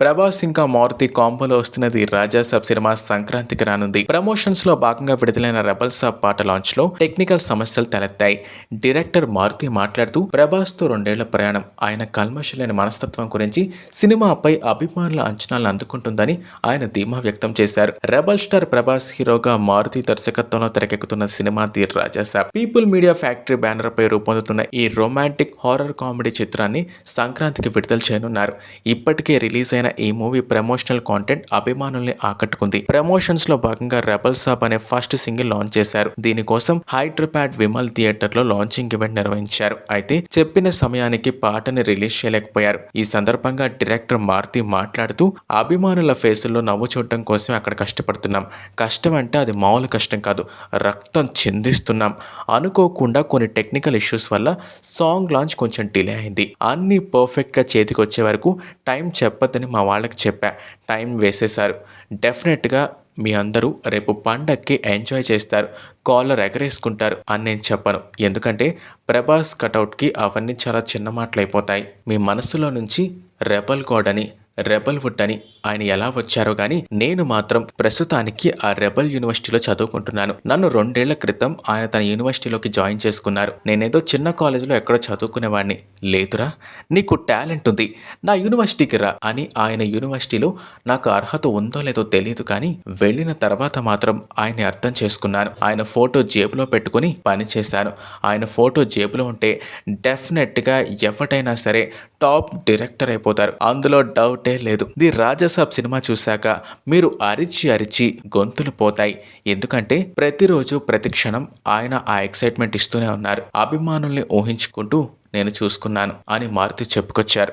ప్రభాస్ ఇంకా మారుతి కాంబోలో వస్తున్నది రాజా sub cinema సంక్రాంతికి రానుంది. ప్రమోషన్స్లో భాగంగా విడుదలైన రెబల్ సాబ్ పాట లాంచ్లో టెక్నికల్ సమస్యలు తలెత్తాయి. డైరెక్టర్ మారుతి మాట్లాడుతూ ప్రభాస్తో రెండేళ్ళ ప్రయాణం ఆయన కల్మషలేని మనస్తత్వం గురించి సినిమాపై అభిమానుల అంచనాలను అందుకుంటుందని ఆయన ధీమా వ్యక్తం చేశారు. రెబల్ స్టార్ ప్రభాస్ హీరోగా మారుతి దర్శకత్వంలో తెరకెక్కుతున్న cinema the Raja Saab. People media factory banner పై రూపొందుతున్న ఈ రొమాంటిక్ హారర్ కామెడీ చిత్రాన్ని సంక్రాంతికి విడుదల చేయనున్నారు. ఇప్పటికే రిలీజ్ అయిన ఈ మూవీ ప్రమోషనల్ కాంటెంట్ అభిమానుల్ని ఆకట్టుకుంది. ప్రమోషన్స్లో భాగంగా రెబల్ సాబ్ అనే ఫస్ట్ సింగిల్ లాంచ్ చేశారు. దీనికోసం హైదరాబాద్ విమల్ థియేటర్లో లాంచింగ్ ఈవెంట్ నిర్వహించారు. అయితే చెప్పిన సమయానికి పాటని రిలీజ్ చేయలేకపోయారు. ఈ సందర్భంగా డైరెక్టర్ మారుతి మాట్లాడుతూ అభిమానుల ఫేసుల్లో నవ్వు చూడటం కోసం అక్కడ కష్టపడుతున్నాం. కష్టం అంటే అది మామూలు కష్టం కాదు. రక్తం చిందిస్తున్నాం. అనుకోకుండా కొన్ని టెక్నికల్ ఇష్యూస్ వల్ల సాంగ్ లాంచ్ కొంచెం డిలే అయింది. అన్ని పర్ఫెక్ట్గా చేతికి వచ్చే వరకు టైం చెప్పదని మా వాళ్ళకి చెప్పా. టైం వేసేశారు. డెఫినెట్గా మీ అందరూ రేపు పండక్కి ఎంజాయ్ చేస్తారు. కాలర్ ఎగరేసుకుంటారు అని నేను చెప్పను. ఎందుకంటే ప్రభాస్ కటౌట్కి అవన్నీ చాలా చిన్న మాటలు అయిపోతాయి మీ మనసులో నుంచి రెబల్ కోడని రెబల్ వుడ్ అని ఆయన ఎలా వచ్చారో గాని నేను మాత్రం ప్రస్తుతానికి ఆ రెబల్ యూనివర్సిటీలో చదువుకుంటున్నాను. నన్ను రెండేళ్ళ క్రితం ఆయన తన యూనివర్సిటీలోకి జాయిన్ చేసుకున్నారు. నేనేదో చిన్న కాలేజీలో ఎక్కడో చదువుకునేవాడిని లేదురా నీకు టాలెంట్ ఉంది. నా యూనివర్సిటీకి రా అని ఆయన యూనివర్సిటీలో నాకు అర్హత ఉందో లేదో తెలియదు కానీ వెళ్ళిన తర్వాత మాత్రం ఆయన్ని అర్థం చేసుకున్నాను. ఆయన ఫోటో జేబులో పెట్టుకుని పని చేశాను. ఆయన ఫోటో జేబులో ఉంటే డెఫినెట్గా ఎవటైనా సరే టాప్ డైరెక్టర్ అయిపోతారు. అందులో డౌట్ డౌటే లేదు. ది రాజాసాబ్ సినిమా చూశాక మీరు అరిచి అరిచి గొంతులు పోతాయి. ఎందుకంటే ప్రతిరోజు ప్రతి క్షణం ఆయన ఆ ఎక్సైట్మెంట్ ఇస్తూనే ఉన్నారు. అభిమానుల్ని ఊహించుకుంటూ నేను చూసుకున్నాను అని మారుతి చెప్పుకొచ్చారు.